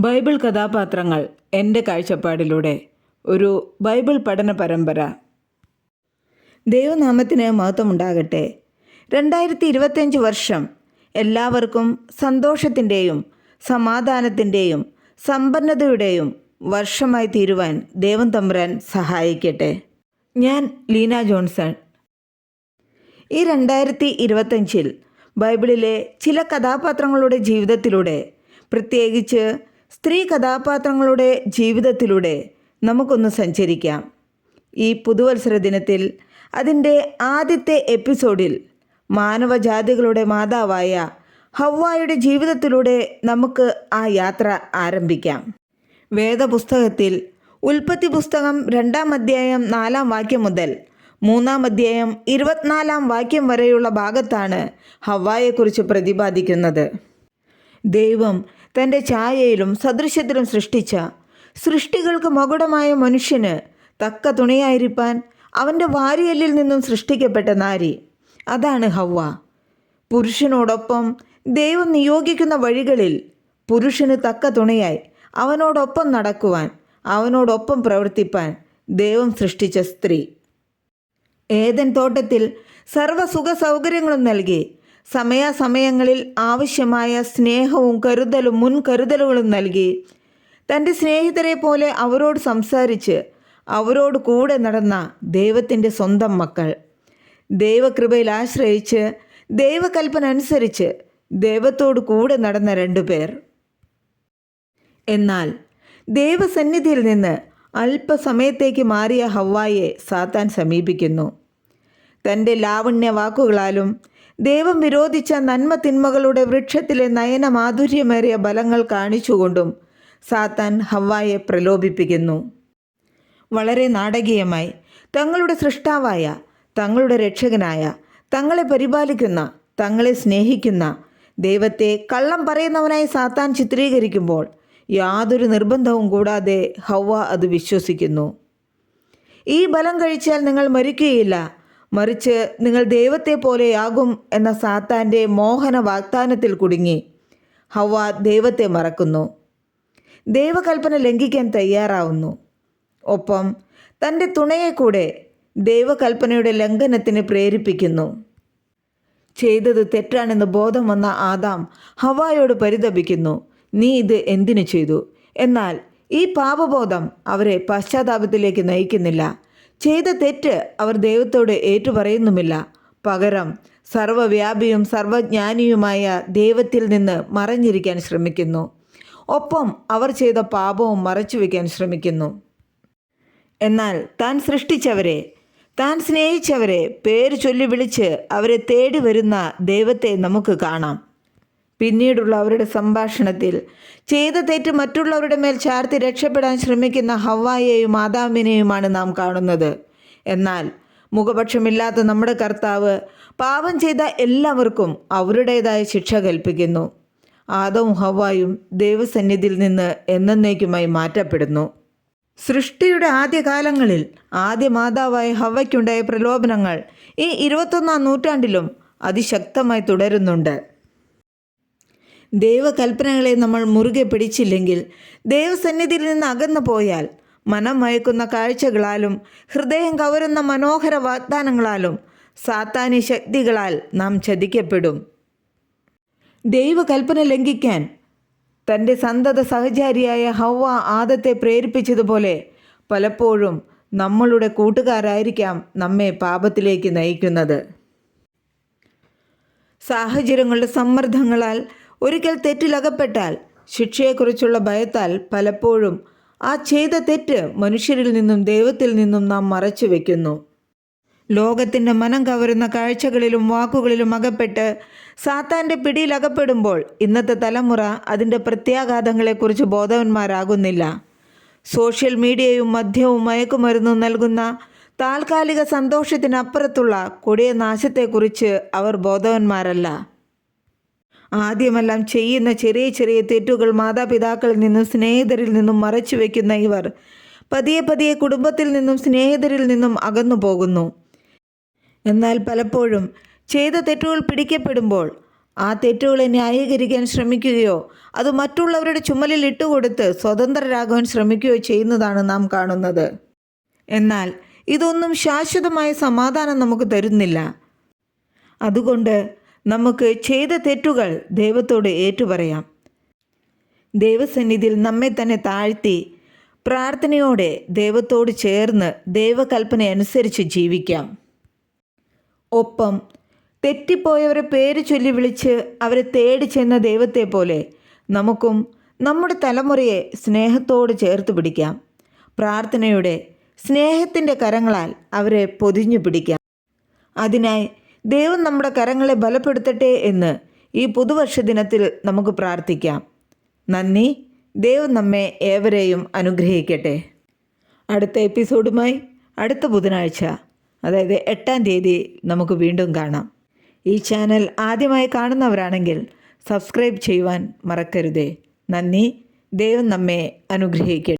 Bible കഥാപാത്രങ്ങൾ എന്റെ കാഴ്ചപ്പാടിലൂടെ. ഒരു ബൈബിൾ പഠന പരമ്പര. ദൈവനാമത്തിന് മഹത്വമുണ്ടാകട്ടെ. രണ്ടായിരത്തി ഇരുപത്തഞ്ച് വർഷം എല്ലാവർക്കും സന്തോഷത്തിന്റെയും സമാധാനത്തിന്റെയും സമ്പന്നതയുടെയും വർഷമായി തീരുവാൻ ദൈവം തമ്പുരാൻ സഹായിക്കട്ടെ. ഞാൻ ലീന ജോൺസൺ. ഈ രണ്ടായിരത്തി ഇരുപത്തഞ്ചിൽ ബൈബിളിലെ ചില കഥാപാത്രങ്ങളുടെ ജീവിതത്തിലൂടെ പ്രത്യേകിച്ച് സ്ത്രീ കഥാപാത്രങ്ങളുടെ ജീവിതത്തിലൂടെ നമുക്കൊന്ന് സഞ്ചരിക്കാം. ഈ പുതുവത്സര ദിനത്തിൽ അതിന്റെ ആദ്യത്തെ എപ്പിസോഡിൽ മാനവജാതികളുടെ മാതാവായ ഹവ്വായുടെ ജീവിതത്തിലൂടെ നമുക്ക് ആ യാത്ര ആരംഭിക്കാം. വേദപുസ്തകത്തിൽ ഉൽപ്പത്തി പുസ്തകം രണ്ടാം അധ്യായം നാലാം വാക്യം മുതൽ മൂന്നാം അധ്യായം ഇരുപത്തിനാലാം വാക്യം വരെയുള്ള ഭാഗത്താണ് ഹവ്വായെക്കുറിച്ച് പ്രതിപാദിക്കുന്നത്. ദൈവം തന്റെ ഛായയിലും സദൃശ്യത്തിലും സൃഷ്ടിച്ച സൃഷ്ടികൾക്ക് മകുടമായ മനുഷ്യന് തക്ക തുണയായിരിക്കാൻ അവന്റെ വാരിയല്ലിൽ നിന്നും സൃഷ്ടിക്കപ്പെട്ട നാരി. അതാണ് ഹവ്വ. പുരുഷനോടൊപ്പം ദൈവം നിയോഗിക്കുന്ന വഴികളിൽ പുരുഷന് തക്ക തുണയായി അവനോടൊപ്പം നടക്കുവാൻ അവനോടൊപ്പം പ്രവർത്തിപ്പാൻ ദൈവം സൃഷ്ടിച്ച സ്ത്രീ. ഏതൻ തോട്ടത്തിൽ സർവസുഖ സൗകര്യങ്ങളും നൽകി സമയാസമയങ്ങളിൽ ആവശ്യമായ സ്നേഹവും കരുതലും മുൻകരുതലുകളും നൽകി. തന്റെ സ്നേഹിതരെ പോലെ അവരോട് സംസാരിച്ച് അവരോട് കൂടെ നടന്ന ദൈവത്തിന്റെ സ്വന്തം മക്കൾ. ദൈവകൃപയിൽ ആശ്രയിച്ച് ദൈവകൽപ്പന അനുസരിച്ച് ദൈവത്തോട് കൂടെ നടന്ന രണ്ടു പേർ. എന്നാൽ ദൈവസന്നിധിയിൽ നിന്ന് അല്പസമയത്തേക്ക് മാറിയ ഹവ്വായെ സാത്താൻ സമീപിക്കുന്നു. തന്റെ ലാവണ്യ വാക്കുകളാലും ദൈവം വിരോധിച്ച നന്മ തിന്മകളുടെ വൃക്ഷത്തിലെ നയന നയനമാധുര്യമേറിയ ബലങ്ങൾ കാണിച്ചുകൊണ്ടും സാത്താൻ ഹവ്വായെ പ്രലോഭിപ്പിക്കുന്നു. വളരെ നാടകീയമായി തങ്ങളുടെ സൃഷ്ടാവായ തങ്ങളുടെ രക്ഷകനായ തങ്ങളെ പരിപാലിക്കുന്ന തങ്ങളെ സ്നേഹിക്കുന്ന ദൈവത്തെ കള്ളം പറയുന്നവനായി സാത്താൻ ചിത്രീകരിക്കുമ്പോൾ യാതൊരു നിർബന്ധവും കൂടാതെ ഹവ്വ അത് വിശ്വസിക്കുന്നു. ഈ ബലം കഴിച്ചാൽ നിങ്ങൾ മരിക്കുകയില്ല മറിച്ച് നിങ്ങൾ ദൈവത്തെ പോലെയാകും എന്ന സാത്താന്റെ മോഹന വാഗ്ദാനത്തിൽ കുടുങ്ങി. ഹവ ദൈവത്തെ മറക്കുന്നു. ദൈവകൽപ്പന ലംഘിക്കാൻ തയ്യാറാവുന്നു. ഒപ്പം തന്റെ തുണയെ കൂടെ ദൈവകൽപ്പനയുടെ ലംഘനത്തിന് പ്രേരിപ്പിക്കുന്നു. ചെയ്തത് തെറ്റാണെന്ന് ബോധം വന്ന ആദാം ഹവായോട് പരിതപിക്കുന്നു. നീ ഇത് എന്തിനു ചെയ്തു? എന്നാൽ ഈ പാപബോധം അവരെ പശ്ചാത്താപത്തിലേക്ക് നയിക്കുന്നില്ല. ചെയ്ത തെറ്റ് അവർ ദൈവത്തോട് ഏറ്റുപറയുന്നുമില്ല. പകരം സർവവ്യാപിയും സർവജ്ഞാനിയുമായ ദൈവത്തിൽ നിന്ന് മറഞ്ഞിരിക്കാൻ ശ്രമിക്കുന്നു. ഒപ്പം അവർ ചെയ്ത പാപവും മറച്ചു മറച്ചുവെക്കാൻ ശ്രമിക്കുന്നു. എന്നാൽ താൻ സൃഷ്ടിച്ചവരെ താൻ സ്നേഹിച്ചവരെ പേര് ചൊല്ലി വിളിച്ച് അവരെ തേടി വരുന്ന ദൈവത്തെ നമുക്ക് കാണാം. പിന്നീടുള്ള അവരുടെ സംഭാഷണത്തിൽ. ചെയ്ത തെറ്റ് മറ്റുള്ളവരുടെ മേൽ ചാർത്തി രക്ഷപ്പെടാൻ ശ്രമിക്കുന്ന ഹവായെയും ആദാമിനെയുമാണ് നാം കാണുന്നത്. എന്നാൽ മുഖപക്ഷമില്ലാത്ത നമ്മുടെ കർത്താവ് പാപം ചെയ്ത എല്ലാവർക്കും അവരുടേതായ ശിക്ഷ കൽപ്പിക്കുന്നു. ആദവും ഹവായും ദൈവസന്നിധിയിൽ നിന്ന് എന്നേക്കുമായി മാറ്റപ്പെടുന്നു. സൃഷ്ടിയുടെ ആദ്യകാലങ്ങളിൽ ആദ്യ മാതാവായ ഹവയ്ക്കുണ്ടായ പ്രലോഭനങ്ങൾ ഈ ഇരുപത്തൊന്നാം നൂറ്റാണ്ടിലും അതിശക്തമായി തുടരുന്നുണ്ട്. ദൈവകൽപ്പനകളെ നമ്മൾ മുറുകെ പിടിച്ചില്ലെങ്കിൽ ദൈവസന്നിധിയിൽ നിന്ന് അകന്നു പോയാൽ മനം മയക്കുന്ന കാഴ്ചകളാലും ഹൃദയം കവരുന്ന മനോഹര വാഗ്ദാനങ്ങളാലും സാത്താനി ശക്തികളാൽ നാം ചതിക്കപ്പെടും. ദൈവകൽപ്പന ലംഘിക്കാൻ തന്റെ സന്തത സഹചാരിയായ ഹവ്വ ആദത്തെ പ്രേരിപ്പിച്ചതുപോലെ പലപ്പോഴും നമ്മളുടെ കൂട്ടുകാരായിരിക്കാം നമ്മെ പാപത്തിലേക്ക് നയിക്കുന്നത്. സാഹചര്യങ്ങളുടെ സമ്മർദ്ദങ്ങളാൽ ഒരിക്കൽ തെറ്റിലകപ്പെട്ടാൽ ശിക്ഷയെക്കുറിച്ചുള്ള ഭയത്താൽ പലപ്പോഴും ആ ചെയ്ത തെറ്റ് മനുഷ്യരിൽ നിന്നും ദൈവത്തിൽ നിന്നും നാം മറച്ചു വയ്ക്കുന്നു ലോകത്തിന്റെ മനം കവരുന്ന കാഴ്ചകളിലും വാക്കുകളിലും അകപ്പെട്ട് സാത്താന്റെ പിടിയിലകപ്പെടുമ്പോൾ ഇന്നത്തെ തലമുറ അതിന്റെ പ്രത്യാഘാതങ്ങളെക്കുറിച്ച് ബോധവന്മാരാകുന്നില്ല. സോഷ്യൽ മീഡിയയും മദ്യവും മയക്കുമരുന്നും നൽകുന്ന താൽക്കാലിക സന്തോഷത്തിനപ്പുറത്തുള്ള കൊടിയ നാശത്തെക്കുറിച്ച് അവർ ബോധവന്മാരല്ല. ആദ്യമെല്ലാം ചെയ്യുന്ന ചെറിയ ചെറിയ തെറ്റുകൾ മാതാപിതാക്കളിൽ നിന്നും സ്നേഹിതരിൽ നിന്നും മറച്ചു വയ്ക്കുന്ന ഇവർ പതിയെ പതിയെ കുടുംബത്തിൽ നിന്നും സ്നേഹിതരിൽ നിന്നും അകന്നു പോകുന്നു. എന്നാൽ പലപ്പോഴും ചെയ്ത തെറ്റുകൾ പിടിക്കപ്പെടുമ്പോൾ ആ തെറ്റുകളെ ന്യായീകരിക്കാൻ ശ്രമിക്കുകയോ അത് മറ്റുള്ളവരുടെ ചുമലിൽ ഇട്ടുകൊടുത്ത് സ്വതന്ത്രരാകുവാൻ ശ്രമിക്കുകയോ ചെയ്യുന്നതാണ് നാം കാണുന്നത്. എന്നാൽ ഇതൊന്നും ശാശ്വതമായ സമാധാനം നമുക്ക് തരുന്നില്ല. അതുകൊണ്ട് നമുക്ക് ചെയ്ത തെറ്റുകൾ ദൈവത്തോട് ഏറ്റുപറയാം. ദൈവസന്നിധിയിൽ നമ്മെ തന്നെ താഴ്ത്തി പ്രാർത്ഥനയോടെ ദൈവത്തോട് ചേർന്ന് ദൈവകൽപ്പന അനുസരിച്ച് ജീവിക്കാം. ഒപ്പം തെറ്റിപ്പോയവരെ പേര് ചൊല്ലി വിളിച്ച് അവരെ തേടി ചെന്ന ദൈവത്തെ പോലെ നമുക്കും നമ്മുടെ തലമുറയെ സ്നേഹത്തോട് ചേർത്ത് പിടിക്കാം. പ്രാർത്ഥനയുടെ സ്നേഹത്തിന്റെ കരങ്ങളാൽ അവരെ പൊതിഞ്ഞു പിടിക്കാം. അതിനായി ദൈവം നമ്മുടെ കരങ്ങളെ ബലപ്പെടുത്തട്ടെ എന്ന് ഈ പുതുവർഷ ദിനത്തിൽ നമുക്ക് പ്രാർത്ഥിക്കാം. നന്ദി. ദൈവം നമ്മെ ഏവരെയും അനുഗ്രഹിക്കട്ടെ. അടുത്ത എപ്പിസോഡുമായി അടുത്ത ബുധനാഴ്ച അതായത് എട്ടാം തീയതി നമുക്ക് വീണ്ടും കാണാം. ഈ ചാനൽ ആദ്യമായി കാണുന്നവരാണെങ്കിൽ സബ്സ്ക്രൈബ് ചെയ്യുവാൻ മറക്കരുതേ. നന്ദി. ദൈവം നമ്മെ അനുഗ്രഹിക്കട്ടെ.